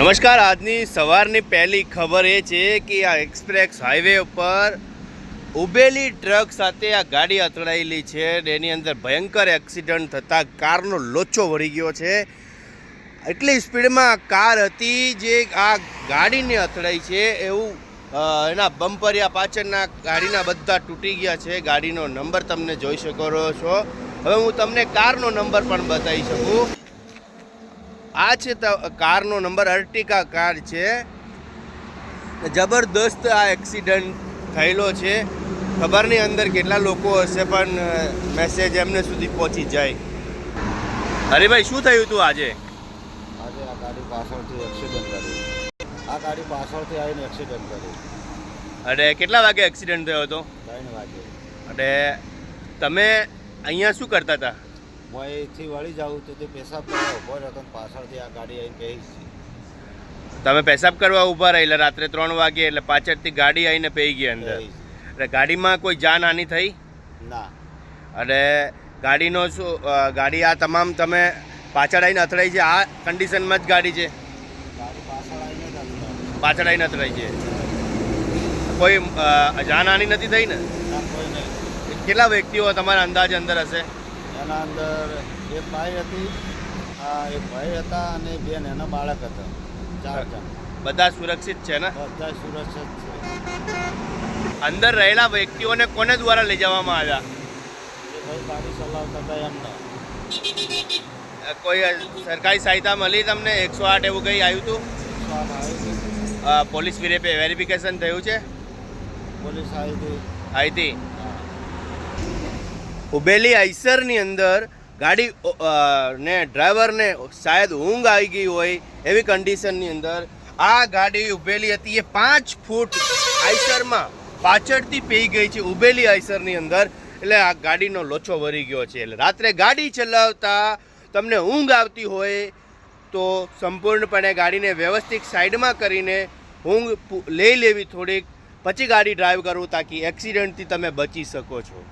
નમસ્કાર, આજની સવારની પહેલી ખબર એ છે કે આ એક્સપ્રેસ હાઈવે ઉપર ઉભેલી ટ્રક સાથે આ ગાડી અથડાયેલી છે એની અંદર ભયંકર એક્સિડન્ટ થતાં કારનો લોચો વળી ગયો છે. એટલી સ્પીડમાં કાર હતી જે આ ગાડીને અથડાઈ છે એવું એના બમ્પરિયા પાછળના ગાડીના બધા તૂટી ગયા છે. ગાડીનો નંબર તમને જોઈ શકો છો. હવે હું તમને કારનો નંબર પણ બતાવી શકું. આ છે કારનો નંબર અર્ટિકા કાર છે. જબરદસ્ત આ એક્સિડન્ટ થયેલો છે. ખબર નહીં અંદર કેટલા લોકો હશે પણ મેસેજ એમને સુધી પહોંચી જાય. અરે ભાઈ શું થયું હતું આજે? આજે આ ગાડી પાછળથી એક્સિડન્ટ કર્યું આ ગાડી પાછળથી આવીને એક્સિડન્ટ કર્યું અને કેટલા વાગે એક્સિડન્ટ થયો હતો? ત્રણ વાગે. અને તમે અહીંયા શું કરતા હતા? હું અહીંથી વળી જાઉં તો તે પેશાબ કરવા ઊભો રહ્યો તો પાછળથી આ ગાડી આવીને છે તમે પેશાબ કરવા ઊભા રહેલા રાત્રે ત્રણ વાગે એટલે પાછળથી ગાડી આવીને પઈ ગઈ અંદર. એટલે ગાડીમાં કોઈ જાનહાનિ થઈ? ના. અને ગાડીનો શું ગાડી આ તમામ તમે પાછળ આવીને અથડાઈ છે? આ કન્ડિશનમાં જ ગાડી છે? પાછળ આવીને અથડાઈ છે. કોઈ જાનહાનિ નથી થઈ ને? કેટલા વ્યક્તિઓ તમારા અંદાજ અંદર હશે? એના અંદર એક ભાઈ હતી આ એક ભાઈ હતા અને બેન એના બાળક હતા ચાર જણ. બધા સુરક્ષિત છે ને? બધા સુરક્ષિત છે. અંદર રહેલા વ્યક્તિઓને કોને દ્વારા લઈ જવામાં આવ્યા? એ ભાઈ ગાડી ચલાવતા હતા એમને. કોઈ સરકારી સહાયતા મળી તમને? એકસો આઠ એવું કંઈ આવ્યું હતું પોલીસ વેરિફિકેશન થયું છે? પોલીસ આવી હતી આવી હતી? હા. ઉભેલી આઈસરની અંદર ગાડી ને ડ્રાઈવરને શાયદ ઊંઘ આવી ગઈ હોય એવી કન્ડિશનની અંદર આ ગાડી ઉભેલી હતી. એ પાંચ ફૂટ આઈસરમાં પાછળથી પી ગઈ છે ઉભેલી આઈસરની અંદર. એટલે આ ગાડીનો લોચો વરી ગયો છે. એટલે રાત્રે ગાડી ચલાવતા તમને ઊંઘ આવતી હોય તો સંપૂર્ણપણે ગાડીને વ્યવસ્થિત સાઈડમાં કરીને ઊંઘ લઈ લેવી થોડીક. પછી ગાડી ડ્રાઈવ કરવું તાકી એક્સિડન્ટથી તમે બચી શકો છો.